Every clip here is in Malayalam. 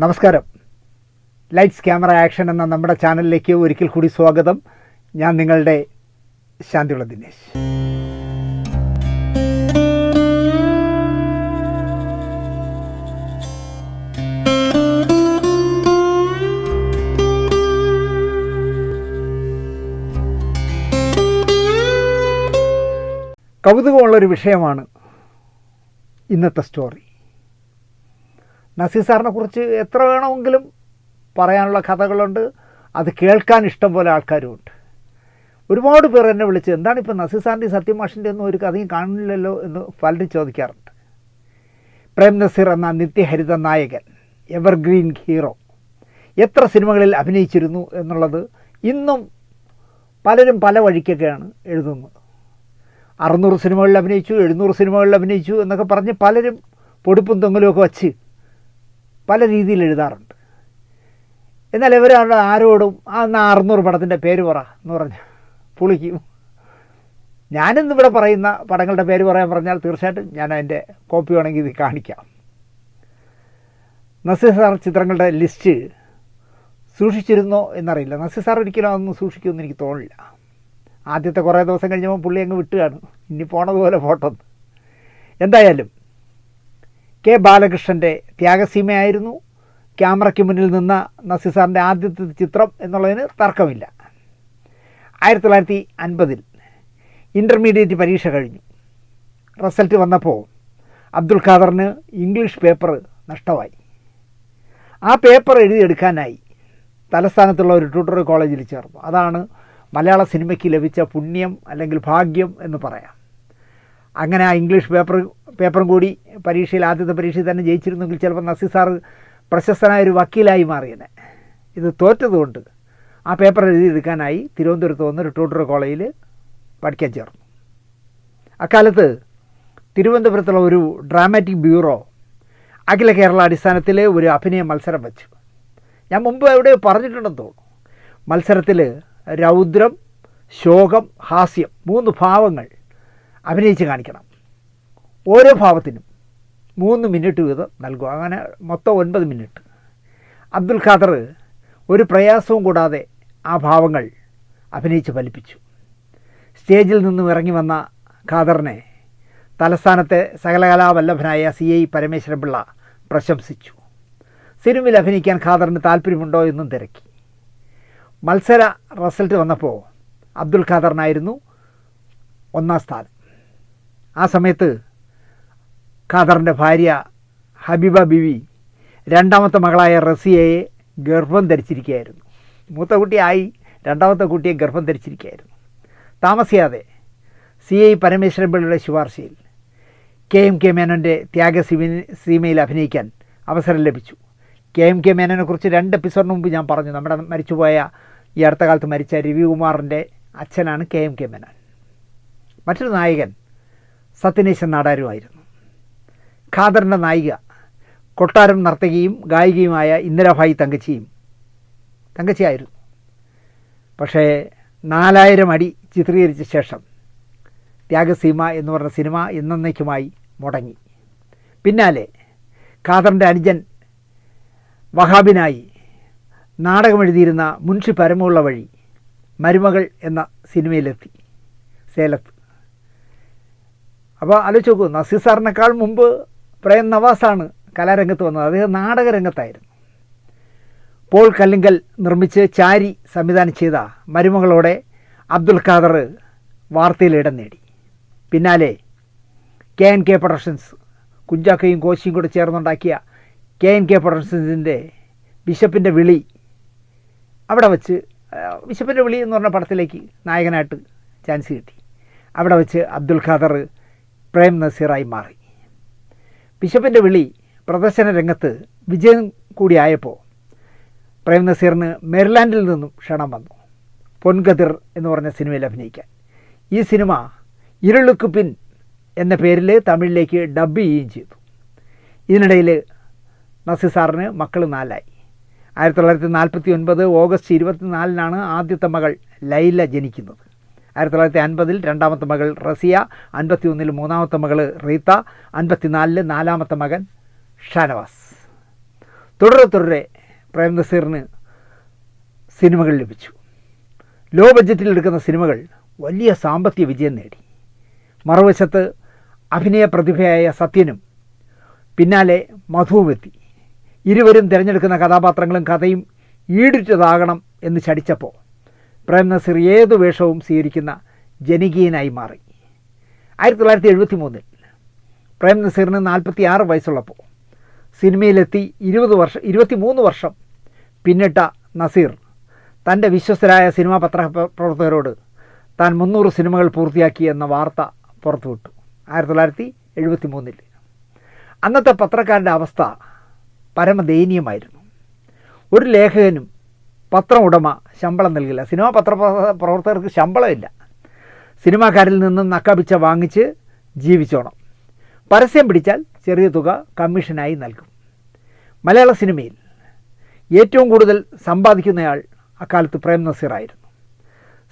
നമസ്കാരം. ലൈറ്റ്സ് ക്യാമറ ആക്ഷൻ എന്ന നമ്മുടെ ചാനലിലേക്ക് ഒരിക്കൽ കൂടി സ്വാഗതം. ഞാൻ നിങ്ങളുടെ ശാന്തിയുള്ള ദിനേശ്. കൗതുകമുള്ളൊരു വിഷയമാണ് ഇന്നത്തെ സ്റ്റോറി. നസീർ സാറിനെ കുറിച്ച് എത്ര വേണമെങ്കിലും പറയാനുള്ള കഥകളുണ്ട്. അത് കേൾക്കാൻ ഇഷ്ടം പോലെ ആൾക്കാരുമുണ്ട് ഒരുപാട് പേർ എന്നെ വിളിച്ച് എന്താണ് ഇപ്പോൾ നസീർ സാറിന്റെ സത്യമാഷിന്റെ ഒന്നും ഒരു കഥയും കാണില്ലല്ലോ? എന്ന് പലരും ചോദിക്കാറുണ്ട്. പ്രേം നസീർ എന്ന നിത്യഹരിത നായകൻ എവർഗ്രീൻ ഹീറോ എത്ര സിനിമകളിൽ അഭിനയിച്ചിരുന്നു എന്നുള്ളത് ഇന്നും പലരും പല വഴിക്കൊക്കെയാണ് എഴുതുന്നത്. അറുന്നൂറ് സിനിമകളിൽ അഭിനയിച്ചു എഴുന്നൂറ് സിനിമകളിൽ അഭിനയിച്ചു എന്നൊക്കെ പറഞ്ഞ് പലരും പൊടിപ്പും തൊങ്ങലുമൊക്കെ വച്ച് പല രീതിയിൽ എഴുതാറുണ്ട്. എന്നാൽ ഇവർ ആരോടും ആ എന്നാ അറുന്നൂറ് പടത്തിന്റെ പേര് പറ എന്ന് പറഞ്ഞ് പുളിക്കും. ഞാനിന്നിവിടെ പറയുന്ന പടങ്ങളുടെ പേര് പറയാൻ പറഞ്ഞാൽ തീർച്ചയായിട്ടും ഞാൻ അതിന്റെ കോപ്പി വേണമെങ്കിൽ ഇത് കാണിക്കാം. നസീർ സാർ ചിത്രങ്ങളുടെ ലിസ്റ്റ് സൂക്ഷിച്ചിരുന്നോ എന്നറിയില്ല. നസീർ സാർ ഒരിക്കലും അതൊന്നും സൂക്ഷിക്കുമെന്ന് എനിക്ക് തോന്നില്ല ആദ്യത്തെ കുറേ ദിവസം കഴിഞ്ഞപ്പോൾ പുള്ളി അങ്ങ് വിട്ടുകയാണ് ഇനി പോണതുപോലെ ഫോട്ടോ എന്തായാലും കെ ബാലകൃഷ്ണന്റെ ത്യാഗസീമയായിരുന്നു. ക്യാമറയ്ക്ക് മുന്നിൽ നിന്ന നസീർ സാറിന്റെ ആദ്യത്തെ ചിത്രം എന്നുള്ളതിന് തർക്കമില്ല. ആയിരത്തി തൊള്ളായിരത്തി അൻപതിൽ ഇന്റർമീഡിയറ്റ് പരീക്ഷ കഴിഞ്ഞു. റിസൾട്ട് വന്നപ്പോൾ അബ്ദുൽ ഖാദറിന് ഇംഗ്ലീഷ് പേപ്പർ നഷ്ടമായി. ആ പേപ്പർ എഴുതിയെടുക്കാനായി തലസ്ഥാനത്തുള്ള ഒരു ട്യൂട്ടോറിയൽ കോളേജിൽ ചേർന്നു. അതാണ് മലയാള സിനിമയ്ക്ക് ലഭിച്ച പുണ്യം അല്ലെങ്കിൽ ഭാഗ്യം എന്ന് പറയാം. അങ്ങനെ ആ ഇംഗ്ലീഷ് പേപ്പർ പേപ്പറും കൂടി പരീക്ഷയിൽ ആദ്യത്തെ പരീക്ഷയിൽ തന്നെ ജയിച്ചിരുന്നെങ്കിൽ ചിലപ്പോൾ നസീർ സാറ് പ്രശസ്തനായ ഒരു വക്കീലായി മാറിയനെ. ഇത് തോറ്റതുകൊണ്ട് ആ പേപ്പർ എഴുതിയെടുക്കാനായി തിരുവനന്തപുരത്ത് വന്ന് ടൂട്ടർ കോളേജിൽ പഠിക്കാൻ ചേർന്നു. അക്കാലത്ത് തിരുവനന്തപുരത്തുള്ള ഒരു ഡ്രാമാറ്റിക് ബ്യൂറോ അഖില കേരള അടിസ്ഥാനത്തിൽ ഒരു അഭിനയ മത്സരം വെച്ചു. ഞാൻ മുമ്പ് എവിടെ പറഞ്ഞിട്ടുണ്ടെന്ന് തോന്നുന്നു. മത്സരത്തിൽ രൗദ്രം ശോകം ഹാസ്യം മൂന്ന് ഭാവങ്ങൾ അഭിനയിച്ച് കാണിക്കണം. ഓരോ ഭാവത്തിനും മൂന്ന് മിനിറ്റ് വീതം നൽകും. അങ്ങനെ മൊത്തം ഒൻപത് മിനിറ്റ്. അബ്ദുൽ ഖാദർ ഒരു പ്രയാസവും കൂടാതെ ആ ഭാവങ്ങൾ അഭിനയിച്ച് ഫലിപ്പിച്ചു. സ്റ്റേജിൽ നിന്നും ഇറങ്ങി വന്ന ഖാദറിനെ തലസ്ഥാനത്തെ സകലകലാവല്ലഭനായ സി ഐ പരമേശ്വരപിള്ള പ്രശംസിച്ചു. സിനിമയിൽ അഭിനയിക്കാൻ ഖാദറിന് താല്പര്യമുണ്ടോ എന്നും തിരക്കി. മത്സര റിസൾട്ട് വന്നപ്പോൾ അബ്ദുൽ ഖാദറിനായിരുന്നു ഒന്നാം സ്ഥാനം. ആ സമയത്ത് ഖാദറിന്റെ ഭാര്യ ഹബീബ ബിവി രണ്ടാമത്തെ മകളായ റസിയയെ ഗർഭം ധരിച്ചിരിക്കുകയായിരുന്നു. മൂത്ത കുട്ടിയായി രണ്ടാമത്തെ കുട്ടിയെ ഗർഭം ധരിച്ചിരിക്കുകയായിരുന്നു. താമസിയാതെ സി ഐ പരമേശ്വരൻ പിള്ളയുടെ ശുപാർശയിൽ കെ എം കെ മേനോന്റെ ത്യാഗസീമ സീമയിൽ അഭിനയിക്കാൻ അവസരം ലഭിച്ചു. കെ എം കെ മേനോനെക്കുറിച്ച് രണ്ട് എപ്പിസോഡിന് മുമ്പ് ഞാൻ പറഞ്ഞു നമ്മുടെ മരിച്ചുപോയ ഈ അടുത്ത കാലത്ത് മരിച്ച രവികുമാറിന്റെ അച്ഛനാണ് കെ എം കെ മേനോൻ. മറ്റൊരു നായകൻ സത്യനേശൻ നാടാരുമായിരുന്നു ഖാദറിന്റെ നായിക കൊട്ടാരം നർത്തകിയും ഗായികയുമായ ഇന്ദിരാഭായി തങ്കച്ചിയും തങ്കച്ചിയായിരുന്നു. പക്ഷേ നാലായിരം അടി ചിത്രീകരിച്ച ശേഷം ത്യാഗസീമ എന്ന് പറഞ്ഞ സിനിമ എന്നേക്കുമായി മുടങ്ങി. പിന്നാലെ ഖാദറിന്റെ അനുജൻ വഹാബിനായി നാടകമെഴുതിയിരുന്ന മുൻഷി പരമുള്ള വഴി മരുമകൾ എന്ന സിനിമയിലെത്തി. സേലത്ത്. അപ്പോൾ ആലോചിച്ച് നോക്കൂ നസീർ സാറിനേക്കാൾ മുമ്പ് പ്രേം നവാസാണ് കലാരംഗത്ത് വന്നത്. അദ്ദേഹം നാടകരംഗത്തായിരുന്നു. പോൾ കല്ലിങ്കൽ നിർമ്മിച്ച് ചാരി സംവിധാനം ചെയ്ത മരുമകളോടെ അബ്ദുൽ ഖാദർ വാർത്തയിൽ ഇടം നേടി. പിന്നാലെ കെ എൻ കെ പ്രൊഡക്ഷൻസ് കുഞ്ചാക്കയും കോശിയും കൂടെ ചേർന്നുണ്ടാക്കിയ കെ എൻ കെ പ്രൊഡക്ഷൻസിന്റെ ബിഷപ്പിന്റെ വിളി അവിടെ വച്ച് ബിഷപ്പിന്റെ വിളി എന്ന് പറഞ്ഞ പടത്തിലേക്ക് നായകനായിട്ട് ചാൻസ് കിട്ടി. അവിടെ വച്ച് അബ്ദുൽ ഖാദർ പ്രേം നസീറായി മാറി. ബിഷപ്പിന്റെ വിളി പ്രദർശന രംഗത്ത് വിജയം കൂടിയായപ്പോൾ പ്രേം നസീറിന് മെരിലാൻഡിൽ നിന്നും ക്ഷണം വന്നു. പൊൻഗതിർ എന്ന് പറഞ്ഞ സിനിമയിൽ അഭിനയിക്കാൻ. ഈ സിനിമ ഇരുളുക്ക് പിൻ എന്ന പേരിൽ തമിഴിലേക്ക് ഡബ് ചെയ്യുകയും ചെയ്തു. ഇതിനിടയിൽ നസീർ സാറിന് മക്കൾ നാലായി. ആയിരത്തി തൊള്ളായിരത്തി നാൽപ്പത്തി ഒൻപത് ഓഗസ്റ്റ് ഇരുപത്തിനാലിനാണ് ആദ്യത്തെ മകൾ ലൈല ജനിക്കുന്നത്. ആയിരത്തി തൊള്ളായിരത്തി അൻപതിൽ രണ്ടാമത്തെ മകൾ റസിയ അൻപത്തി ഒന്നിൽ മൂന്നാമത്തെ മകൾ റീത്ത അൻപത്തിനാലിൽ നാലാമത്തെ മകൻ ഷാനവാസ്. തുടരെ തുടരെ പ്രേം നസീറിന് സിനിമകൾ ലഭിച്ചു. ലോ ബഡ്ജറ്റിൽ എടുക്കുന്ന സിനിമകൾ വലിയ സാമ്പത്തിക വിജയം നേടി. മറുവശത്ത് അഭിനയ പ്രതിഭയായ സത്യനും പിന്നാലെ മധുവുമെത്തി ഇരുവരും തിരഞ്ഞെടുക്കുന്ന കഥാപാത്രങ്ങളും കഥയും ഈടുറ്റതാകണം എന്ന് ചടിച്ചപ്പോൾ പ്രേം നസീർ ഏതു വേഷവും സ്വീകരിക്കുന്ന ജനകീയനായി മാറി. ആയിരത്തി തൊള്ളായിരത്തി എഴുപത്തി മൂന്നിൽ പ്രേം നസീറിന് നാൽപ്പത്തി ആറ് വയസ്സുള്ളപ്പോൾ സിനിമയിലെത്തി ഇരുപത് വർഷം ഇരുപത്തി മൂന്ന് വർഷം പിന്നിട്ട നസീർ തന്റെ വിശ്വസ്തരായ സിനിമാ പത്ര പ്രവർത്തകരോട് താൻ മുന്നൂറ് സിനിമകൾ പൂർത്തിയാക്കി എന്ന വാർത്ത പുറത്തുവിട്ടു ആയിരത്തി തൊള്ളായിരത്തി എഴുപത്തി മൂന്നിൽ അന്നത്തെ പത്രക്കാരുടെ അവസ്ഥ പരമദയനീയമായിരുന്നു. ഒരു ലേഖകനും പത്രം ഉടമ ശമ്പളം നൽകില്ല. സിനിമ പത്ര പ്രവർത്തകർക്ക് ശമ്പളമില്ല. സിനിമാക്കാരിൽ നിന്നും നക്കാപിച്ച വാങ്ങിച്ച് ജീവിച്ചോണം. പരസ്യം പിടിച്ചാൽ ചെറിയ തുക കമ്മീഷനായി നൽകും. മലയാള സിനിമയിൽ ഏറ്റവും കൂടുതൽ സമ്പാദിക്കുന്നയാൾ അക്കാലത്ത് പ്രേം നസീറായിരുന്നു.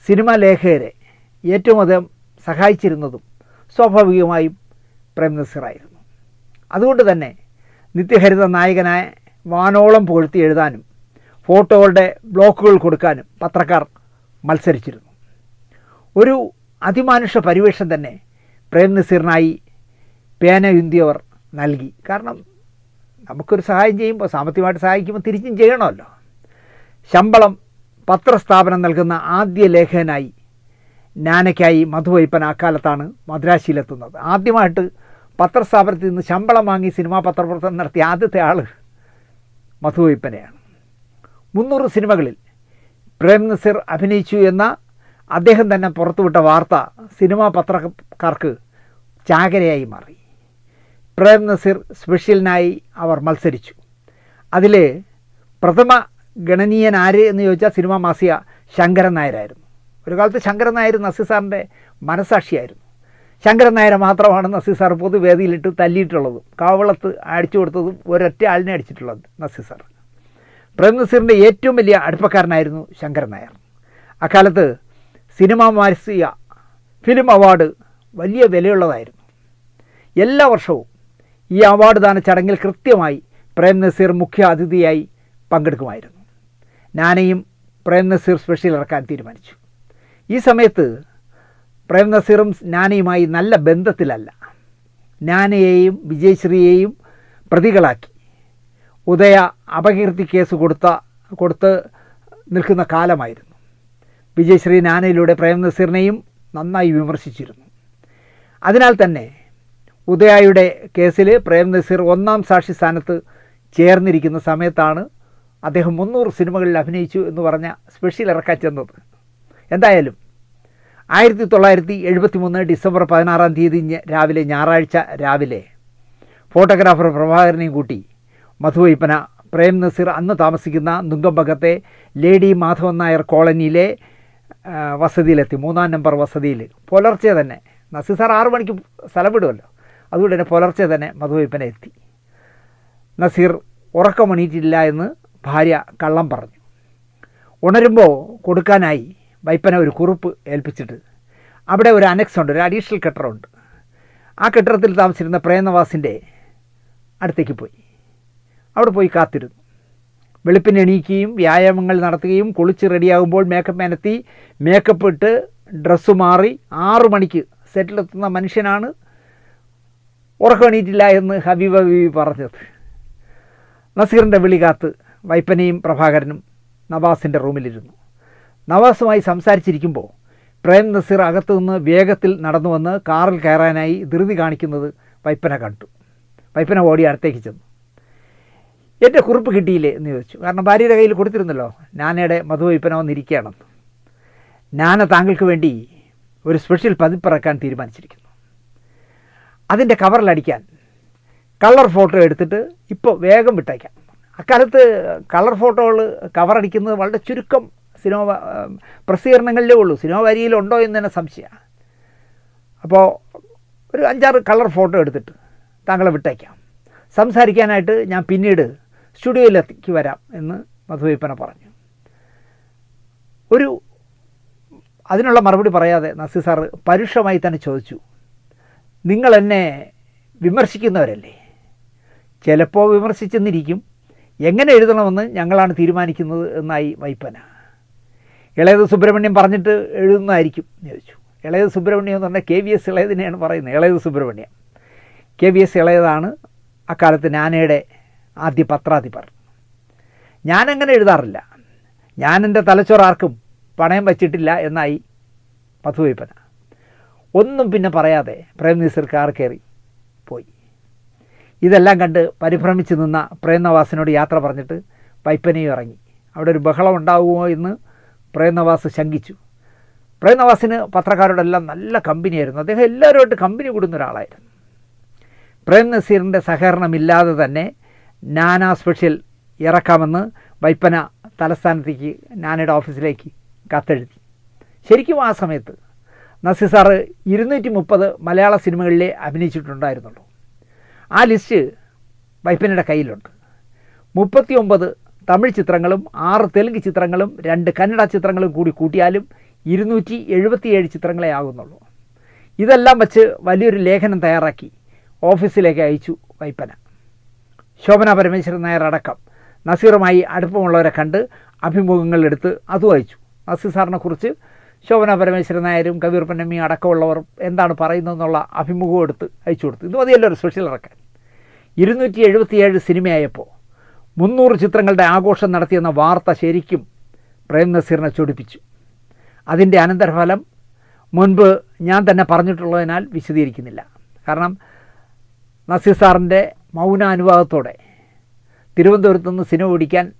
സിനിമാ ലേഖകരെ ഏറ്റവും അധികം സഹായിച്ചിരുന്നതും സ്വാഭാവികമായും പ്രേം നസീറായിരുന്നു. അതുകൊണ്ട് തന്നെ നിത്യഹരിത നായകനായ വാനോളം പുകഴ്ത്തി എഴുതാനും ഫോട്ടോകളുടെ ബ്ലോക്കുകൾ കൊടുക്കാനും പത്രക്കാർ മത്സരിച്ചിരുന്നു. ഒരു അതിമാനുഷ പരിവേഷം തന്നെ പ്രേം നസീറിനായി പേനയുന്തിയവർ നൽകി. കാരണം നമുക്കൊരു സഹായം ചെയ്യുമ്പോൾ സാമ്പത്തികമായിട്ട് സഹായിക്കുമ്പോൾ തിരിച്ചും ചെയ്യണമല്ലോ. ശമ്പളം പത്രസ്ഥാപനം നൽകുന്ന ആദ്യ ലേഖകനായി നാനയ്ക്കായി മധുവൈപ്പൻ അക്കാലത്താണ് മദ്രാശിയിലെത്തുന്നത്. ആദ്യമായിട്ട് പത്രസ്ഥാപനത്തിൽ നിന്ന് ശമ്പളം വാങ്ങി സിനിമാ പത്രപ്രവർത്തനം നടത്തിയ ആദ്യത്തെ ആൾ മധുവൈപ്പനെയാണ് മുന്നൂറ് സിനിമകളിൽ പ്രേം നസീർ അഭിനയിച്ചു എന്ന അദ്ദേഹം തന്നെ പുറത്തുവിട്ട വാർത്ത സിനിമാ പത്രക്കാർക്ക് ചാകരയായി മാറി. പ്രേം നസീർ സ്പെഷ്യലിനായി അവർ മത്സരിച്ചു. അതിൽ പ്രഥമ ഗണനീയൻ ആര് എന്ന് ചോദിച്ചാൽ സിനിമാ മാസിക ശങ്കരൻ നായരായിരുന്നു. ഒരു കാലത്ത് ശങ്കരൻ നായർ നസീർ സാറിന്റെ മനസാക്ഷിയായിരുന്നു ശങ്കരൻ നായരെ മാത്രമാണ് നസീർ സാർ പൊതുവേദിയിലിട്ട് തല്ലിയിട്ടുള്ളതും കാവളത്ത് അടിച്ചു കൊടുത്തതും ഒരൊറ്റ ആളിനെ അടിച്ചിട്ടുള്ളത് നസീർ സാർ. പ്രേം നസീറിന്റെ ഏറ്റവും വലിയ അടുപ്പക്കാരനായിരുന്നു ശങ്കരൻ നായർ. അക്കാലത്ത് സിനിമ മാസിക ഫിലിം അവാർഡ് വലിയ വിലയുള്ളതായിരുന്നു. എല്ലാ വർഷവും ഈ അവാർഡ് ദാന ചടങ്ങിൽ കൃത്യമായി പ്രേം നസീർ മുഖ്യ അതിഥിയായി പങ്കെടുക്കുമായിരുന്നു. നാനയും പ്രേം നസീർ സ്പെഷ്യൽ ഇറക്കാൻ തീരുമാനിച്ചു. ഈ സമയത്ത് പ്രേം നസീറും നാനയുമായി നല്ല ബന്ധത്തിലല്ല. നാനയെയും വിജയശ്രീയെയും പ്രതികളാക്കി. ഉദയ അപകീർത്തി കേസ് കൊടുത്ത കൊടുത്ത് നിൽക്കുന്ന കാലമായിരുന്നു. വിജയശ്രീ നാനയിലൂടെ പ്രേം നസീറിനെയും നന്നായി വിമർശിച്ചിരുന്നു. അതിനാൽ തന്നെ ഉദയായുടെ കേസിൽ പ്രേം നസീർ ഒന്നാം സാക്ഷി സ്ഥാനത്ത് ചേർന്നിരിക്കുന്ന സമയത്താണ് അദ്ദേഹം മുന്നൂറ് സിനിമകളിൽ അഭിനയിച്ചു എന്ന് പറഞ്ഞ സ്പെഷ്യൽ ഇറക്കാൻ ചെന്നത്. എന്തായാലും ആയിരത്തി തൊള്ളായിരത്തി എഴുപത്തി മൂന്ന് ഡിസംബർ പതിനാറാം തീയതി രാവിലെ ഞായറാഴ്ച രാവിലെ ഫോട്ടോഗ്രാഫർ പ്രഭാകരനെയും കൂട്ടി മധുവൈപ്പന പ്രേം നസീർ അന്ന് താമസിക്കുന്ന നുങ്കമ്പകത്തെ ലേഡി മാധവൻ നായർ കോളനിയിലെ വസതിയിലെത്തി. മൂന്നാം നമ്പർ വസതിയിൽ. പുലർച്ചെ തന്നെ. നസീർ സാർ ആറു മണിക്ക് സ്ഥലം വിടുമല്ലോ അതുകൊണ്ട് തന്നെ പുലർച്ചെ തന്നെ മധുവൈപ്പന എത്തി. നസീർ ഉറക്കമണിയിട്ടില്ല എന്ന് ഭാര്യ കള്ളം പറഞ്ഞു. ഉണരുമ്പോൾ കൊടുക്കാനായി വൈപ്പന ഒരു കുറിപ്പ് ഏൽപ്പിച്ചിട്ട് അവിടെ ഒരു അനക്സ് ഉണ്ട് ഒരു അഡീഷണൽ കെട്ടറുണ്ട് ആ കെട്ടിടത്തിൽ താമസിച്ചിരുന്ന പ്രേമവാസിന്റെ അടുത്തേക്ക് പോയി. അവിടെ പോയി കാത്തിരുന്നു. വെളുപ്പിന് എണീക്കുകയും വ്യായാമങ്ങൾ നടത്തുകയും കുളിച്ച് റെഡിയാകുമ്പോൾ മേക്കപ്പ് മെനത്തി മേക്കപ്പ് ഇട്ട് ഡ്രസ്സ് മാറി. ആറു മണിക്ക് സെറ്റിലെത്തുന്ന മനുഷ്യനാണ്. ഉറക്കമണിയിട്ടില്ല എന്ന് ഹബീബ് ഹബീബ് പറഞ്ഞത്. നസീറിന്റെ വിളി കാത്ത് വൈപ്പനയും പ്രഭാകരനും നവാസിന്റെ റൂമിലിരുന്നു. നവാസുമായി സംസാരിച്ചിരിക്കുമ്പോൾ പ്രേം നസീർ അകത്തു നിന്ന് വേഗത്തിൽ നടന്നു വന്ന് കാറിൽ കയറാനായി ധൃതി കാണിക്കുന്നത് വൈപ്പന കണ്ടു. വൈപ്പന ഓടി അടുത്തേക്ക് ചെന്നു. എന്റെ കുറിപ്പ് കിട്ടിയില്ലേ എന്ന് ചോദിച്ചു. കാരണം ഭാര്യയുടെ കയ്യിൽ കൊടുത്തിരുന്നല്ലോ. നാനയുടെ മധുവൈപ്പന വന്നിരിക്കുകയാണെന്ന് നാന താങ്കൾക്ക് വേണ്ടി ഒരു സ്പെഷ്യൽ പതിപ്പിറക്കാൻ തീരുമാനിച്ചിരിക്കുന്നു. അതിന്റെ കവറിലടിക്കാൻ കളർ ഫോട്ടോ എടുത്തിട്ട് ഇപ്പോൾ വേഗം വിട്ടയക്കാം അക്കാലത്ത് കളർ ഫോട്ടോകൾ കവറടിക്കുന്നത് വളരെ ചുരുക്കം സിനിമ പ്രസിദ്ധീകരണങ്ങളിലേ ഉള്ളൂ. സിനിമ വരിയിലുണ്ടോ എന്ന് തന്നെ സംശയമാണ്. അപ്പോൾ ഒരു അഞ്ചാറ് കളർ ഫോട്ടോ എടുത്തിട്ട് താങ്കളെ വിട്ടേക്കാം. സംസാരിക്കാനായിട്ട് ഞാൻ പിന്നീട് സ്റ്റുഡിയോയിലേക്ക് വരാം എന്ന് മധുവയ്പ്പന പറഞ്ഞു. ഒരു അതിനുള്ള മറുപടി പറയാതെ നസീർ സാർ പരുഷമായി തന്നെ ചോദിച്ചു നിങ്ങൾ എന്നെ വിമർശിക്കുന്നവരല്ലേ? ചിലപ്പോൾ വിമർശിച്ചെന്നിരിക്കും. എങ്ങനെ എഴുതണമെന്ന് ഞങ്ങളാണ് തീരുമാനിക്കുന്നത് എന്നായി വൈപ്പന. ഇളയത് സുബ്രഹ്മണ്യം പറഞ്ഞിട്ട് എഴുതുന്നതായിരിക്കും ചോദിച്ചു. ഇളയത് സുബ്രഹ്മണ്യം എന്ന് പറഞ്ഞാൽ കെ വി എസ് ഇളയതിനെയാണ് പറയുന്നത് Elayath Subrahmanyam. K V S ഇളയതാണ് അക്കാലത്ത് നാനയുടെ ആദ്യ പത്രാധിപർ. ഞാനങ്ങനെ എഴുതാറില്ല. ഞാൻ എന്റെ തലച്ചോറ് ആർക്കും പണയം വച്ചിട്ടില്ല എന്നായി പത്തുവയ്പ്പന ഒന്നും പിന്നെ പറയാതെ പ്രേം നസീർ കാർ കയറി പോയി. ഇതെല്ലാം കണ്ട് പരിഭ്രമിച്ച് നിന്ന പ്രേംനവാസിനോട് യാത്ര പറഞ്ഞിട്ട് വൈപ്പനയും ഇറങ്ങി. അവിടെ ഒരു ബഹളം ഉണ്ടാകുമോ എന്ന് പ്രേംനവാസ് ശങ്കിച്ചു. പ്രേംനവാസിന് പത്രക്കാരോടെല്ലാം നല്ല കമ്പനിയായിരുന്നു. അദ്ദേഹം എല്ലാവരുമായിട്ട് കമ്പനി കൂടുന്ന ഒരാളായിരുന്നു. പ്രേം നസീറിന്റെ സഹകരണമില്ലാതെ തന്നെ നാനാ സ്പെഷ്യൽ ഇറക്കാമെന്ന് വൈപ്പന തലസ്ഥാനത്തേക്ക് നാനയുടെ ഓഫീസിലേക്ക് കത്തെഴുതി. ശരിക്കും ആ സമയത്ത് നസീർ സാറ് ഇരുന്നൂറ്റി മുപ്പത് മലയാള സിനിമകളിലെ അഭിനയിച്ചിട്ടുണ്ടായിരുന്നുള്ളൂ. ആ ലിസ്റ്റ് വൈപ്പനയുടെ കയ്യിലുണ്ട്. മുപ്പത്തി ഒമ്പത് തമിഴ് ചിത്രങ്ങളും ആറ് തെലുങ്ക് ചിത്രങ്ങളും രണ്ട് കന്നഡ ചിത്രങ്ങളും കൂടി കൂട്ടിയാലും ഇരുന്നൂറ്റി എഴുപത്തിയേഴ് ചിത്രങ്ങളെ ആകുന്നുള്ളൂ. ഇതെല്ലാം വച്ച് വലിയൊരു ലേഖനം തയ്യാറാക്കി ഓഫീസിലേക്ക് അയച്ചു വൈപ്പന. ശോഭന പരമേശ്വരൻ നായർ അടക്കം. നസീറുമായി അടുപ്പമുള്ളവരെ കണ്ട് അഭിമുഖങ്ങൾ അത് വായിച്ചു. നസീർ സാറിനെ കുറിച്ച് ശോഭന പരമേശ്വരൻ നായരും കവീർ പന്നമ്മിയും അടക്കമുള്ളവർ എന്താണ് പറയുന്നതെന്നുള്ള അഭിമുഖം എടുത്ത് അയച്ചു കൊടുത്തു. ഇത് മതിയല്ലോ ഒരു സ്പെഷ്യൽ ഇറക്കാൻ. ഇരുന്നൂറ്റി എഴുപത്തിയേഴ് സിനിമയായപ്പോൾ മുന്നൂറ് ചിത്രങ്ങളുടെ ആഘോഷം നടത്തിയെന്ന വാർത്ത ശരിക്കും പ്രേം നസീറിനെ ചൊടിപ്പിച്ചു. അതിന്റെ അനന്തരഫലം മുൻപ് ഞാൻ തന്നെ പറഞ്ഞിട്ടുള്ളതിനാൽ വിശദീകരിക്കുന്നില്ല. കാരണം നസീർ സാറിന്റെ മൗനാനുവാദത്തോടെ. തിരുവനന്തപുരത്ത് നിന്ന് സിനിമ പിടിക്കാൻ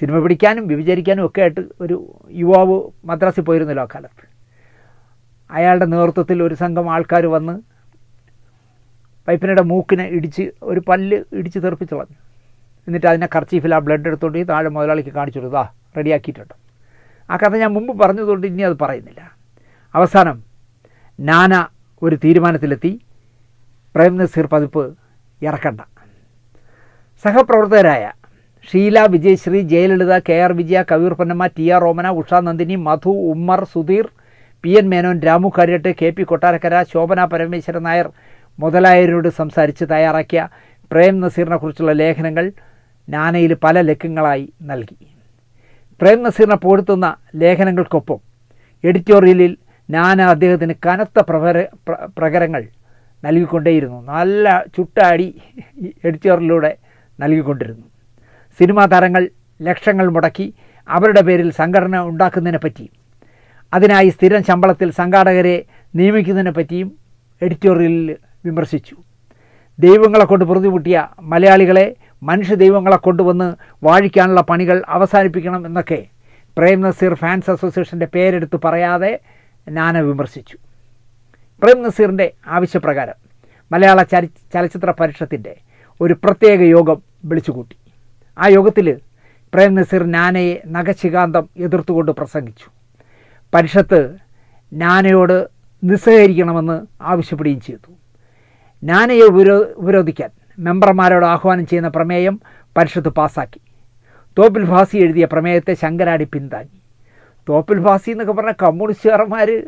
സിനിമ പിടിക്കാനും വ്യഭിചരിക്കാനും ഒക്കെ ആയിട്ട് ഒരു യുവാവ് മദ്രാസിൽ പോയിരുന്നല്ലോ ആ കാലത്ത്. അയാളുടെ നേതൃത്വത്തിൽ ഒരു സംഘം ആൾക്കാർ വന്ന് പൈപ്പിനയുടെ മൂക്കിനെ ഇടിച്ച് ഒരു പല്ല് ഇടിച്ച് തെറിപ്പിച്ച് കളഞ്ഞു. എന്നിട്ട് അതിനെ കർച്ചീഫിൽ ആ ബ്ലഡ് എടുത്തുകൊണ്ട് താഴെ മുതലാളിക്ക് കാണിച്ചു കൊടുത്താ. റെഡിയാക്കിയിട്ടുണ്ട് ആ കഥ ഞാൻ മുമ്പ് പറഞ്ഞതുകൊണ്ട് ഇനി അത് പറയുന്നില്ല. അവസാനം നാന ഒരു തീരുമാനത്തിലെത്തി. പ്രേം നസീർ പതിപ്പ് ഇറക്കണ്ട. സഹപ്രവർത്തകരായ Sheela Vijayasree Jayalalitha K R Vijaya കവിർ Ponnamma T R Romana Usha Nandini Madhu Ummer Sudheer P N Menon Ramu Kariat K P Kottarakkara Shobhana Parameswaran Nair മുതലായവരോട് സംസാരിച്ച് തയ്യാറാക്കിയ പ്രേം നസീറിനെക്കുറിച്ചുള്ള ലേഖനങ്ങൾ നാനയിൽ പല ലക്കങ്ങളായി നൽകി. പ്രേം നസീറിനെ പുകഴ്ത്തുന്ന ലേഖനങ്ങൾക്കൊപ്പം എഡിറ്റോറിയലിൽ നാന അദ്ദേഹത്തിന് കനത്ത പ്രകരങ്ങൾ നൽകിക്കൊണ്ടേയിരുന്നു. നല്ല ചുട്ടാടി എഡിറ്റോറിയലിലൂടെ നൽകിക്കൊണ്ടിരുന്നു. സിനിമാ താരങ്ങൾ ലക്ഷങ്ങൾ മുടക്കി അവരുടെ പേരിൽ സംഘടന ഉണ്ടാക്കുന്നതിനെ പറ്റി അതിനായി സ്ഥിരം ശമ്പളത്തിൽ സംഘാടകരെ നിയമിക്കുന്നതിനെ പറ്റിയും എഡിറ്റോറിയലിൽ വിമർശിച്ചു. ദൈവങ്ങളെ കൊണ്ട് പൊറുതിമുട്ടിയ മലയാളികളെ മനുഷ്യ ദൈവങ്ങളെ കൊണ്ടുവന്ന് വാഴിക്കാനുള്ള പണികൾ അവസാനിപ്പിക്കണം എന്നൊക്കെ പ്രേം നസീർ ഫാൻസ് അസോസിയേഷന്റെ പേരെടുത്ത് പറയാതെ നാന വിമർശിച്ചു. പ്രേം നസീറിന്റെ ആവശ്യപ്രകാരം മലയാള ചരി ചലച്ചിത്ര പരിഷത്തിന്റെ ഒരു പ്രത്യേക യോഗം വിളിച്ചുകൂട്ടി. ആ യോഗത്തിൽ പ്രേം നസീർ നാനയെ നഖശികാന്തം എതിർത്തുകൊണ്ട് പ്രസംഗിച്ചു. പരിഷത്ത് നാനയോട് നിസ്സഹകരിക്കണമെന്ന് ആവശ്യപ്പെടുകയും ചെയ്തു. നാനയെ ഉപരോ ഉപരോധിക്കാൻ മെമ്പർമാരോട് ആഹ്വാനം ചെയ്യുന്ന പ്രമേയം പരിഷത്ത് പാസാക്കി. തോപ്പിൽ ഭാസി എഴുതിയ പ്രമേയത്തെ ശങ്കരാടി പിന്താങ്ങി. തോപ്പിൽ ഭാസി എന്നൊക്കെ പറഞ്ഞ കമ്മ്യൂണിസ്റ്റുകാരന്മാർ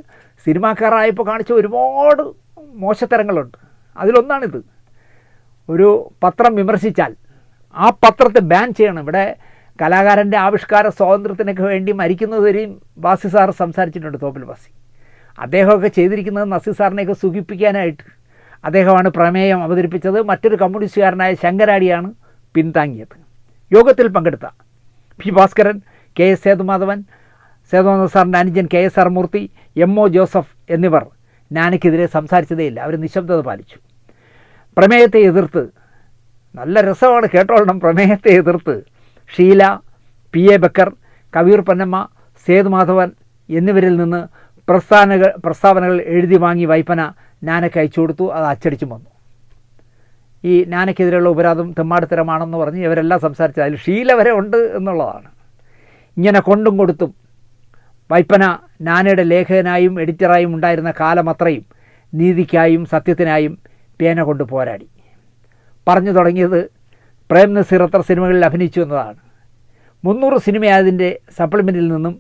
സിനിമാക്കാരായപ്പോൾ കാണിച്ച ഒരുപാട് മോശത്തരങ്ങളുണ്ട്. അതിലൊന്നാണിത്. ഒരു പത്രം വിമർശിച്ചാൽ ആ പത്രത്തെ ബാൻ ചെയ്യണം. ഇവിടെ കലാകാരന്റെ ആവിഷ്കാര സ്വാതന്ത്ര്യത്തിനൊക്കെ വേണ്ടി മരിക്കുന്നതുവരെയും ബാസി സാർ സംസാരിച്ചിട്ടുണ്ട് തോപ്പിൽ ബാസി. അദ്ദേഹമൊക്കെ ചെയ്തിരിക്കുന്നത് നസീർ സാറിനെയൊക്കെ സുഖിപ്പിക്കാനായിട്ട്. അദ്ദേഹമാണ് പ്രമേയം അവതരിപ്പിച്ചത്. മറ്റൊരു കമ്മ്യൂണിസ്റ്റുകാരനായ ശങ്കരാടിയാണ് പിന്താങ്ങിയത് യോഗത്തിൽ പങ്കെടുത്ത P Bhaskaran K S Sethumadhavan Sethumadhavan സാറിന്റെ അനുജൻ K S R Moorthy M O Joseph എന്നിവർ നാനയ്ക്കെതിരെ സംസാരിച്ചതേയില്ല. അവർ നിശബ്ദത പാലിച്ചു. പ്രമേയത്തെ എതിർത്ത് നല്ല രസമാണ് കേട്ടോളണം. പ്രമേയത്തെ എതിർത്ത് ഷീല പി എ ബക്കർ കവിയൂർ പന്നമ്മ സേതുമാധവൻ എന്നിവരിൽ നിന്ന് പ്രസ്ഥാനകൾ പ്രസ്താവനകൾ എഴുതി വാങ്ങി വൈപ്പന നാനയ്ക്ക് അയച്ചു കൊടുത്തു. അത് അച്ചടിച്ചും വന്നു. ഈ നാനയ്ക്കെതിരെയുള്ള ഉപരാധം തെമ്മാടിത്തരമാണെന്ന് പറഞ്ഞ് ഇവരെല്ലാം സംസാരിച്ചത് ഷീല വരെ ഉണ്ട് എന്നുള്ളതാണ്. ഇങ്ങനെ കൊണ്ടും കൊടുത്തും വൈപ്പന നാനയുടെ ലേഖകനായും എഡിറ്ററായും ഉണ്ടായിരുന്ന കാലമത്രയും നീതിക്കായും സത്യത്തിനായും പേന കൊണ്ട് പോരാടി. പറഞ്ഞു തുടങ്ങിയത് പ്രേം നസീർ അത്ര സിനിമകളിൽ അഭിനയിച്ചു എന്നതാണ്. മുന്നൂറ് സിനിമയായതിന്റെ സപ്ലിമെന്റിൽ നിന്നും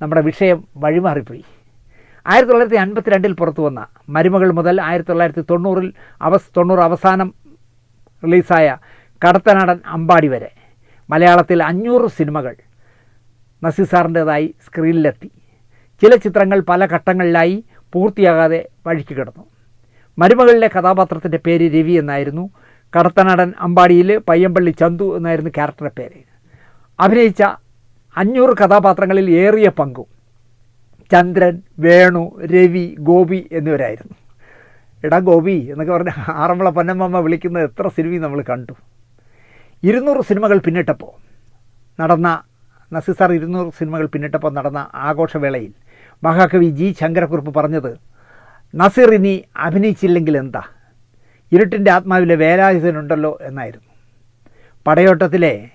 നമ്മുടെ വിഷയം വഴിമാറിപ്പോയി. ആയിരത്തി തൊള്ളായിരത്തി അൻപത്തിരണ്ടിൽ പുറത്തു വന്ന മരുമകൾ മുതൽ ആയിരത്തി തൊള്ളായിരത്തി തൊണ്ണൂറിൽ അവസ് തൊണ്ണൂറ് അവസാനം റിലീസായ കടത്തനാടൻ അമ്പാടി വരെ മലയാളത്തിൽ അഞ്ഞൂറ് സിനിമകൾ നസീർ സാറിന്റേതായി സ്ക്രീനിലെത്തി. ചില ചിത്രങ്ങൾ പല ഘട്ടങ്ങളിലായി പൂർത്തിയാകാതെ വഴിക്ക് കിടന്നു. മരുമകളിലെ കഥാപാത്രത്തിന്റെ പേര് രവി എന്നായിരുന്നു. കടത്തനടൻ അമ്പാടിയിൽ പയ്യമ്പള്ളി ചന്തു എന്നായിരുന്നു ക്യാരക്ടറുടെ പേര്. അഭിനയിച്ച അഞ്ഞൂറ് കഥാപാത്രങ്ങളിൽ ഏറിയ പങ്കും ചന്ദ്രൻ വേണു രവി ഗോപി എന്നിവരായിരുന്നു. എടാ ഗോപി എന്നൊക്കെ പറഞ്ഞ ആറന്മുള പൊന്നമ്മ വിളിക്കുന്ന എത്ര സിനിമയും നമ്മൾ കണ്ടു. ഇരുന്നൂറ് സിനിമകൾ പിന്നിട്ടപ്പോൾ നടന്ന നസീർ സാർ ഇരുന്നൂറ് സിനിമകൾ പിന്നിട്ടപ്പോൾ നടന്ന ആഘോഷവേളയിൽ മഹാകവി ജി ശങ്കരക്കുറുപ്പ് പറഞ്ഞത് നസീർ ഇനി അഭിനയിച്ചില്ലെങ്കിൽ എന്താ? ഇരുട്ടിന്റെ ആത്മാവിലെ വേലായുധനുണ്ടല്ലോ എന്നായിരുന്നു. പടയോട്ടത്തിലെ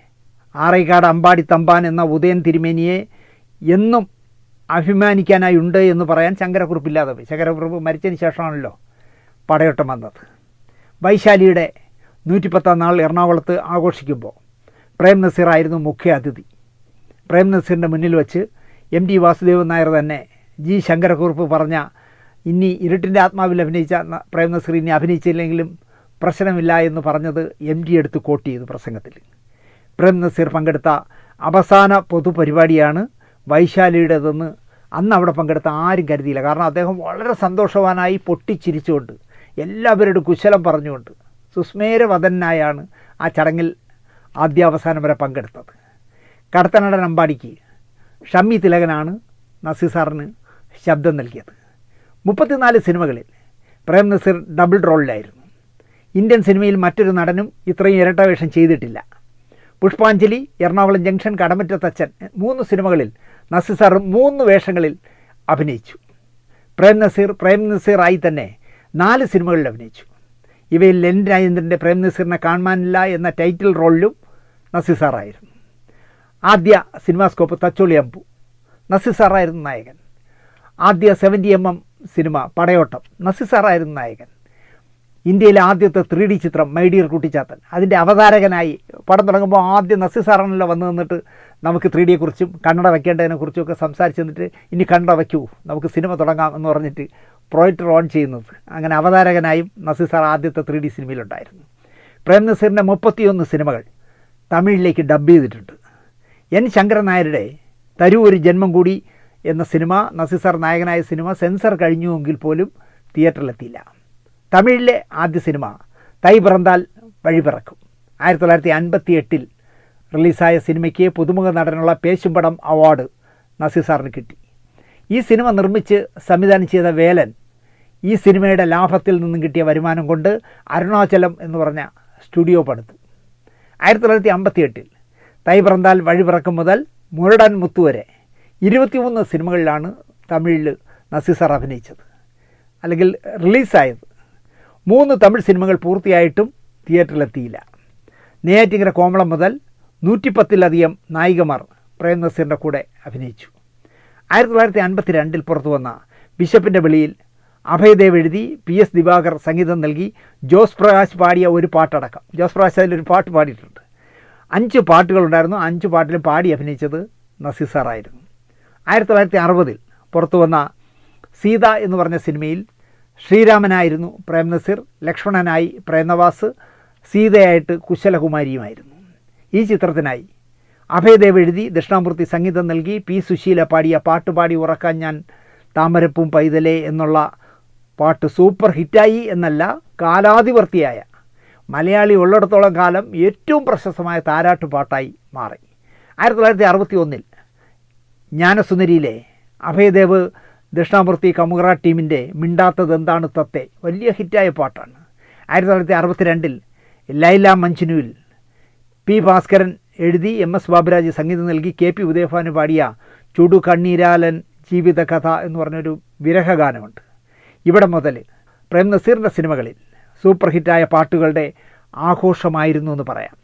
ആറേക്കാട് അമ്പാടി തമ്പാൻ എന്ന ഉദയൻ തിരുമേനിയെ എന്നും അഭിമാനിക്കാനായി ഉണ്ട് എന്ന് പറയാൻ ശങ്കരക്കുറിപ്പില്ലാതെ പോയി. ശങ്കരക്കുറിപ്പ് മരിച്ചതിന് ശേഷമാണല്ലോ പടയോട്ടം വന്നത്. വൈശാലിയുടെ നൂറ്റിപ്പത്താം നാൾ എറണാകുളത്ത് ആഘോഷിക്കുമ്പോൾ പ്രേം നസീറായിരുന്നു മുഖ്യ അതിഥി പ്രേം നസീറിന്റെ മുന്നിൽ വെച്ച് എം ടി വാസുദേവൻ നായർ തന്നെ ജി ശങ്കരക്കുറുപ്പ് പറഞ്ഞ ഇനി ഇരുട്ടിന്റെ ആത്മാവിൽ അഭിനയിച്ച പ്രേം നസീർ ഇനി അഭിനയിച്ചില്ലെങ്കിലും പ്രശ്നമില്ല എന്ന് പറഞ്ഞത് എം ടി എടുത്ത് കോട്ട് ചെയ്തു പ്രസംഗത്തിൽ. പ്രേം നസീർ പങ്കെടുത്ത അവസാന പൊതുപരിപാടിയാണ് വൈശാലിയുടേതെന്ന് അന്ന് അവിടെ പങ്കെടുത്ത ആരും കരുതിയില്ല. കാരണം അദ്ദേഹം വളരെ സന്തോഷവാനായി പൊട്ടിച്ചിരിച്ചുകൊണ്ട് എല്ലാവരോടും കുശലം പറഞ്ഞുകൊണ്ട് സുസ്മേരവതനായാണ് ആ ചടങ്ങിൽ ആദ്യാവസാനം വരെ പങ്കെടുത്തത്. കടത്തനടൻ അമ്പാടിക്ക് ഷമ്മി തിലകനാണ് നസീർ സാറിന് ശബ്ദം നൽകിയത്. മുപ്പത്തിനാല് സിനിമകളിൽ പ്രേം നസീർ ഡബിൾ റോളിലായിരുന്നു ഇന്ത്യൻ സിനിമയിൽ മറ്റൊരു നടനും ഇത്രയും ഇരട്ടവേഷം ചെയ്തിട്ടില്ല. പുഷ്പാഞ്ജലി എറണാകുളം ജംഗ്ഷൻ കടമറ്റ തച്ചൻ മൂന്ന് സിനിമകളിൽ നസീർ സാർ മൂന്ന് വേഷങ്ങളിൽ അഭിനയിച്ചു. പ്രേം നസീർ പ്രേം നസീറായി തന്നെ നാല് സിനിമകളിൽ അഭിനയിച്ചു. ഇവയിൽ ലെൻ രാജേന്ദ്രന്റെ പ്രേം നസീറിനെ കാണാനില്ല എന്ന ടൈറ്റിൽ റോളിലും നസീർ സാറായിരുന്നു. ആദ്യ സിനിമാസ്കോപ്പ് തച്ചോളി അമ്പു നസി സാറായിരുന്നു നായകൻ. ആദ്യ seventy M M cinema Padayottam. Nazir സാറായിരുന്നു നായകൻ. ഇന്ത്യയിലെ ആദ്യത്തെ ത്രീ ഡി ചിത്രം മൈഡിയർ കുട്ടിച്ചാത്തൻ. അതിന്റെ അവതാരകനായി പടം തുടങ്ങുമ്പോൾ ആദ്യം നസീർ സാറാണല്ലോ വന്നു നിന്നിട്ട് നമുക്ക് ത്രീ ഡിയെക്കുറിച്ചും കണ്ണട വയ്ക്കേണ്ടതിനെക്കുറിച്ചും ഒക്കെ സംസാരിച്ച് നിന്നിട്ട് ഇനി കണ്ണട വയ്ക്കൂ നമുക്ക് സിനിമ തുടങ്ങാം എന്ന് പറഞ്ഞിട്ട് പ്രൊജക്ടർ ഓൺ ചെയ്യുന്നത്. അങ്ങനെ അവതാരകനായും നസീർ സാർ ആദ്യത്തെ ത്രീ ഡി സിനിമയിലുണ്ടായിരുന്നു പ്രേം നസീറിന്റെ മുപ്പത്തിയൊന്ന് സിനിമകൾ തമിഴിലേക്ക് ഡബ് ചെയ്തിട്ടുണ്ട്. എൻ ശങ്കരൻ നായരുടെ തരൂ ഒരു ജന്മം കൂടി എന്ന സിനിമ നസീസർ സാർ നായകനായ സിനിമ സെൻസർ കഴിഞ്ഞുവെങ്കിൽ പോലും തിയേറ്ററിലെത്തിയില്ല. തമിഴിലെ ആദ്യ സിനിമ തൈ പിറന്താൽ വഴിപിറക്കും. ആയിരത്തി തൊള്ളായിരത്തി അൻപത്തി എട്ടിൽ റിലീസായ സിനിമയ്ക്ക് പുതുമുഖ നടനുള്ള പേശുംപടം അവാർഡ് നസീസാറിന് കിട്ടി. ഈ സിനിമ നിർമ്മിച്ച് സംവിധാനം ചെയ്ത വേലൻ ഈ സിനിമയുടെ ലാഭത്തിൽ നിന്നും കിട്ടിയ വരുമാനം കൊണ്ട് അരുണാചലം എന്ന് പറഞ്ഞ സ്റ്റുഡിയോ പടുത്തു ആയിരത്തി തൊള്ളായിരത്തി അമ്പത്തി എട്ടിൽ തൈ വഴി വഴിപിറക്കും മുതൽ മുരടൻ മുത്തു വരെ. ഇരുപത്തിമൂന്ന് സിനിമകളിലാണ് തമിഴിൽ നസീസർ അഭിനയിച്ചത്. അല്ലെങ്കിൽ റിലീസായത്. മൂന്ന് തമിഴ് സിനിമകൾ പൂർത്തിയായിട്ടും തിയേറ്ററിലെത്തിയില്ല. നെയ്യാറ്റിങ്ങര കോമളം മുതൽ നൂറ്റിപ്പത്തിലധികം നായികമാർ പ്രേം നസീറിന്റെ കൂടെ അഭിനയിച്ചു. ആയിരത്തി തൊള്ളായിരത്തി അൻപത്തി രണ്ടിൽ പുറത്തു വന്ന ബിഷപ്പിന്റെ വെളിയിൽ അഭയദേവ് എഴുതി പി എസ് ദിവാകർ സംഗീതം നൽകി ജോസ് പ്രകാശ് പാടിയ ഒരു പാട്ടടക്കം. ജോസ് പ്രകാശ് അതിലൊരു പാട്ട് പാടിയിട്ടുണ്ട്. അഞ്ച് പാട്ടുകളുണ്ടായിരുന്നു. അഞ്ച് പാട്ടിലും പാടി അഭിനയിച്ചത് നസീർ സാറായിരുന്നു. ആയിരത്തി തൊള്ളായിരത്തി അറുപതിൽ പുറത്തു വന്ന സീത എന്ന് പറഞ്ഞ സിനിമയിൽ ശ്രീരാമനായിരുന്നു പ്രേം നസീർ ലക്ഷ്മണനായി പ്രേംനവാസ് സീതയായിട്ട് കുശലകുമാരിയുമായിരുന്നു. ഈ ചിത്രത്തിനായി അഭയദേവ് എഴുതി ദക്ഷിണാമൂർത്തി സംഗീതം നൽകി പി സുശീല പാടിയ പാട്ട് പാടി ഉറക്കാൻ ഞാൻ താമരപ്പും പൈതലേ എന്നുള്ള പാട്ട് സൂപ്പർ ഹിറ്റായി എന്നല്ല കാലാതിവർത്തിയായ മലയാളി ഉള്ളിടത്തോളം കാലം ഏറ്റവും പ്രശസ്തമായ താരാട്ടുപാട്ടായി മാറി. ആയിരത്തി തൊള്ളായിരത്തി അറുപത്തി ഒന്നിൽ ജ്ഞാനസുന്ദരിയിലെ അഭയദേവ് ദക്ഷിണാമൂർത്തി കമുറ ടീമിന്റെ മിണ്ടാത്തത് എന്താണ് തത്തെ? വലിയ ഹിറ്റായ പാട്ടാണ്. ആയിരത്തി തൊള്ളായിരത്തി അറുപത്തിരണ്ടിൽ ലൈല മഞ്ജുനുവിൽ പി ഭാസ്കരൻ എഴുതി എം എസ് ബാബുരാജ് സംഗീതം നൽകി കെ പി ഉദയഭാനു പാടിയ ചുടു കണ്ണീരാലൻ ജീവിതകഥ എന്ന് പറഞ്ഞൊരു വിരഹഗാനമുണ്ട്. ഇവിടെ മുതൽ പ്രേം നസീറിന്റെ സിനിമകളിൽ സൂപ്പർ ഹിറ്റായ പാട്ടുകളുടെ ആഘോഷമായിരുന്നു എന്ന് പറയാം.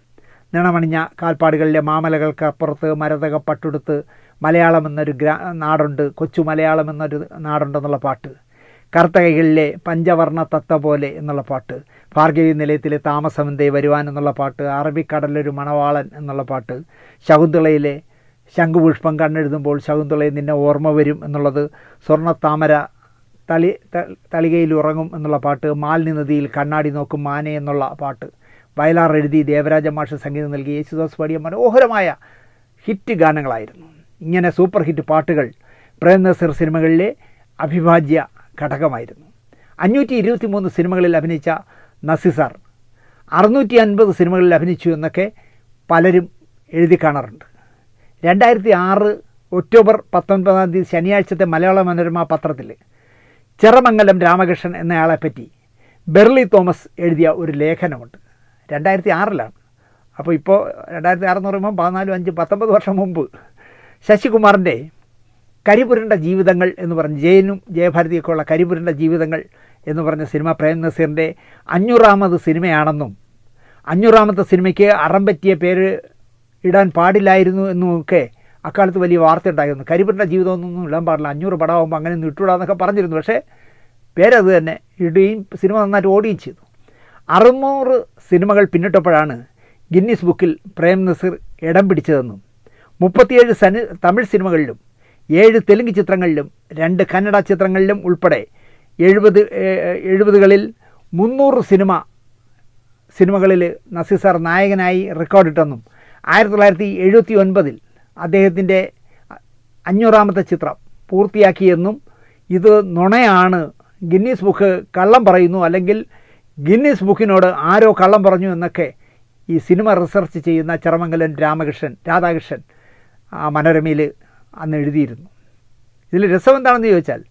നിണമണിഞ്ഞ കാൽപ്പാടുകളിലെ മാമലകൾക്കപ്പുറത്ത് മരതക പട്ടുടുത്ത് മലയാളം എന്നൊരു ഗ്രാ നാടുണ്ട് കൊച്ചു മലയാളം എന്നൊരു നാടുണ്ടെന്നുള്ള പാട്ട്. കറുത്ത കൈകളിലെ പഞ്ചവർണ തത്ത പോലെ എന്നുള്ള പാട്ട്. ഭാർഗവി നിലയത്തിലെ താമസമെന്തേ വരുവാൻ എന്നുള്ള പാട്ട്. അറബിക്കടലൊരു മണവാളൻ എന്നുള്ള പാട്ട്. ശകുന്തളയിലെ ശംഖുപുഷ്പം കണ്ണെഴുതുമ്പോൾ ശകുന്തളയിൽ നിന്നെ ഓർമ്മ വരും എന്നുള്ളത് സ്വർണത്താമര തളി തളികയിൽ ഉറങ്ങും എന്നുള്ള പാട്ട് മാലിനി നദിയിൽ കണ്ണാടി നോക്കും മാനെ എന്നുള്ള പാട്ട്. വയലാർ എഴുതി ദേവരാജ മാഷ് സംഗീതം നൽകി യേശുദാസ് പാടിയ മനോഹരമായ ഹിറ്റ് ഗാനങ്ങളായിരുന്നു. ഇങ്ങനെ സൂപ്പർ ഹിറ്റ് പാട്ടുകൾ പ്രേം നസീർ സിനിമകളിലെ അവിഭാജ്യ ഘടകമായിരുന്നു. അഞ്ഞൂറ്റി ഇരുപത്തി മൂന്ന് സിനിമകളിൽ അഭിനയിച്ച നസിസർ അറുന്നൂറ്റി അൻപത് സിനിമകളിൽ അഭിനയിച്ചു എന്നൊക്കെ പലരും എഴുതി കാണാറുണ്ട്. രണ്ടായിരത്തി ആറ് ഒക്ടോബർ പത്തൊൻപതാം തീയതി ശനിയാഴ്ചത്തെ മലയാള മനോരമ പത്രത്തിൽ ചെറമംഗലം രാമകൃഷ്ണൻ എന്നയാളെപ്പറ്റി ബെർലി തോമസ് എഴുതിയ ഒരു ലേഖനമുണ്ട്. രണ്ടായിരത്തി ആറിലാണ് അപ്പോൾ ഇപ്പോൾ രണ്ടായിരത്തി ആറെന്ന് പറയുമ്പോൾ പതിനാലും അഞ്ച് പത്തൊമ്പത് വർഷം മുമ്പ് ശശികുമാറിന്റെ കരിപുരണ്ട ജീവിതങ്ങൾ എന്ന് പറഞ്ഞ് ജയനും ജയഭാരതിയൊക്കെ ഉള്ള കരിപുരണ്ട ജീവിതങ്ങൾ എന്ന് പറഞ്ഞ സിനിമ പ്രേം നസീറിന്റെ അഞ്ഞൂറാമത് സിനിമയാണെന്നും അഞ്ഞൂറാമത്തെ സിനിമയ്ക്ക് അറം പറ്റിയ പേര് ഇടാൻ പാടില്ലായിരുന്നു എന്നുമൊക്കെ അക്കാലത്ത് വലിയ വാർത്ത ഉണ്ടായിരുന്നു കരിപ്പിന്റെ ജീവിതമൊന്നും ഇടാൻ പാടില്ല. അഞ്ഞൂറ് പടമാകുമ്പോൾ അങ്ങനെ ഒന്നും ഇട്ടുവിടാന്നൊക്കെ പറഞ്ഞിരുന്നു. പക്ഷേ പേരത് തന്നെ ഇടുകയും സിനിമ നന്നായിട്ട് ഓടുകയും ചെയ്തു. അറുന്നൂറ് സിനിമകൾ പിന്നിട്ടപ്പോഴാണ് ഗിന്നീസ് ബുക്കിൽ പ്രേം നസീർ ഇടം പിടിച്ചതെന്നും മുപ്പത്തിയേഴ് സനി തമിഴ് സിനിമകളിലും ഏഴ് തെലുങ്ക് ചിത്രങ്ങളിലും രണ്ട് കന്നഡ ചിത്രങ്ങളിലും ഉൾപ്പെടെ എഴുപത് എഴുപതുകളിൽ മുന്നൂറ് സിനിമ സിനിമകളിൽ നസീർ സാർ നായകനായി റെക്കോർഡിട്ടെന്നും ആയിരത്തി തൊള്ളായിരത്തി എഴുപത്തി ഒൻപതിൽ അദ്ദേഹത്തിന്റെ അഞ്ഞൂറാമത്തെ ചിത്രം പൂർത്തിയാക്കിയെന്നും ഇത് നുണയാണ്. ഗിന്നീസ് ബുക്ക് കള്ളം പറയുന്നു. അല്ലെങ്കിൽ ഗിന്നീസ് ബുക്കിനോട് ആരോ കള്ളം പറഞ്ഞു എന്നൊക്കെ ഈ സിനിമ റിസർച്ച് ചെയ്യുന്ന ചെറമംഗലൻ രാമകൃഷ്ണൻ രാധാകൃഷ്ണൻ ആ മനോരമയിൽ അന്ന് എഴുതിയിരുന്നു. ഇതിൽ രസം എന്താണെന്ന് ചോദിച്ചാൽ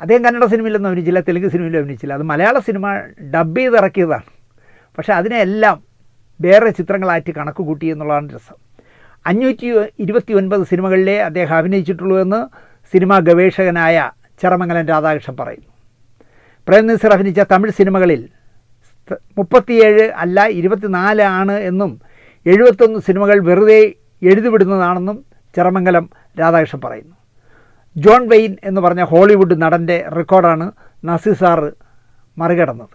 അദ്ദേഹം കന്നഡ സിനിമയിലൊന്നും അഭിനയിച്ചില്ല തെലുങ്ക് സിനിമയിലും അഭിനയിച്ചില്ല. അത് മലയാള സിനിമ ഡബ് ചെയ്ത് ഇറക്കിയതാണ്. പക്ഷേ അതിനെല്ലാം വേറെ ചിത്രങ്ങളായിട്ട് കണക്ക് കൂട്ടി എന്നുള്ളതാണ് രസം. അഞ്ഞൂറ്റി ഇരുപത്തി ഒൻപത് സിനിമകളിലെ അദ്ദേഹം അഭിനയിച്ചിട്ടുള്ളൂ എന്ന് സിനിമാ ഗവേഷകനായ ചെറമംഗലൻ രാധാകൃഷ്ണൻ പറയുന്നു. പ്രേം നസീർ അഭിനയിച്ച തമിഴ് സിനിമകളിൽ മുപ്പത്തിയേഴ് അല്ല ഇരുപത്തിനാല് ആണ് എന്നും എഴുപത്തൊന്ന് സിനിമകൾ വെറുതെ എഴുതിവിടുന്നതാണെന്നും ചെറമംഗലം രാധാകൃഷ്ണൻ പറയുന്നു. ജോൺ വെയിൻ എന്ന് പറഞ്ഞ ഹോളിവുഡ് നടന്റെ റെക്കോർഡാണ് നസീർ സാറ് മറികടന്നത്.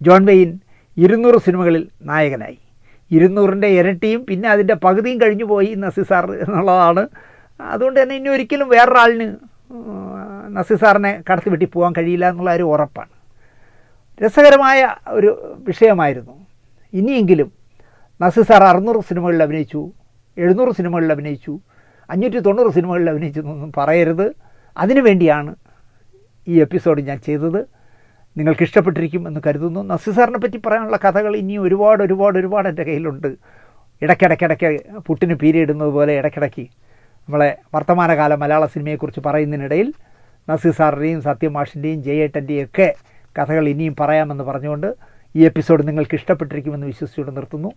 ജോൺ വെയിൻ ഇരുന്നൂറ് സിനിമകളിൽ നായകനായി. ഇരുന്നൂറിന്റെ ഇരട്ടിയും പിന്നെ അതിന്റെ പകുതിയും കഴിഞ്ഞു പോയി നസീർ സാർ എന്നുള്ളതാണ്. അതുകൊണ്ട് തന്നെ ഇനി ഒരിക്കലും വേറൊരാളിന് കടത്തി വെട്ടി പോകാൻ കഴിയില്ല എന്നുള്ള ഒരു ഉറപ്പാണ്. രസകരമായ ഒരു വിഷയമായിരുന്നു. ഇനിയെങ്കിലും നസീർ സാർ അറുന്നൂറ് സിനിമകളിൽ അഭിനയിച്ചു എഴുന്നൂറ് സിനിമകളിൽ അഭിനയിച്ചു അഞ്ഞൂറ്റി തൊണ്ണൂറ് സിനിമകളിൽ അഭിനയിച്ചു എന്നൊന്നും പറയരുത്. അതിനു വേണ്ടിയാണ് ഈ എപ്പിസോഡ് ഞാൻ ചെയ്തത്. നിങ്ങൾക്ക് ഇഷ്ടപ്പെട്ടിരിക്കും എന്ന് കരുതുന്നു. നസീർ സാറിനെ പറ്റി പറയാനുള്ള കഥകൾ ഇനിയും ഒരുപാട് ഒരുപാട് ഒരുപാട് എന്റെ കയ്യിലുണ്ട്. ഇടയ്ക്കിടയ്ക്കിടയ്ക്ക് പുട്ടിന് പീരിയിടുന്നത് പോലെ ഇടയ്ക്കിടയ്ക്ക് നമ്മളെ വർത്തമാനകാല മലയാള സിനിമയെക്കുറിച്ച് പറയുന്നതിനിടയിൽ നസീർ സാറിന്റെയും സത്യമാഷിന്റെയും ജയേട്ടന്റെയും ഒക്കെ കഥകൾ ഇനിയും പറയാമെന്ന് പറഞ്ഞുകൊണ്ട് ഈ എപ്പിസോഡ് നിങ്ങൾക്ക് ഇഷ്ടപ്പെട്ടിരിക്കുമെന്ന് വിശ്വസിച്ചുകൊണ്ട് നിർത്തുന്നു.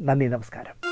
നന്ദി നമസ്കാരം.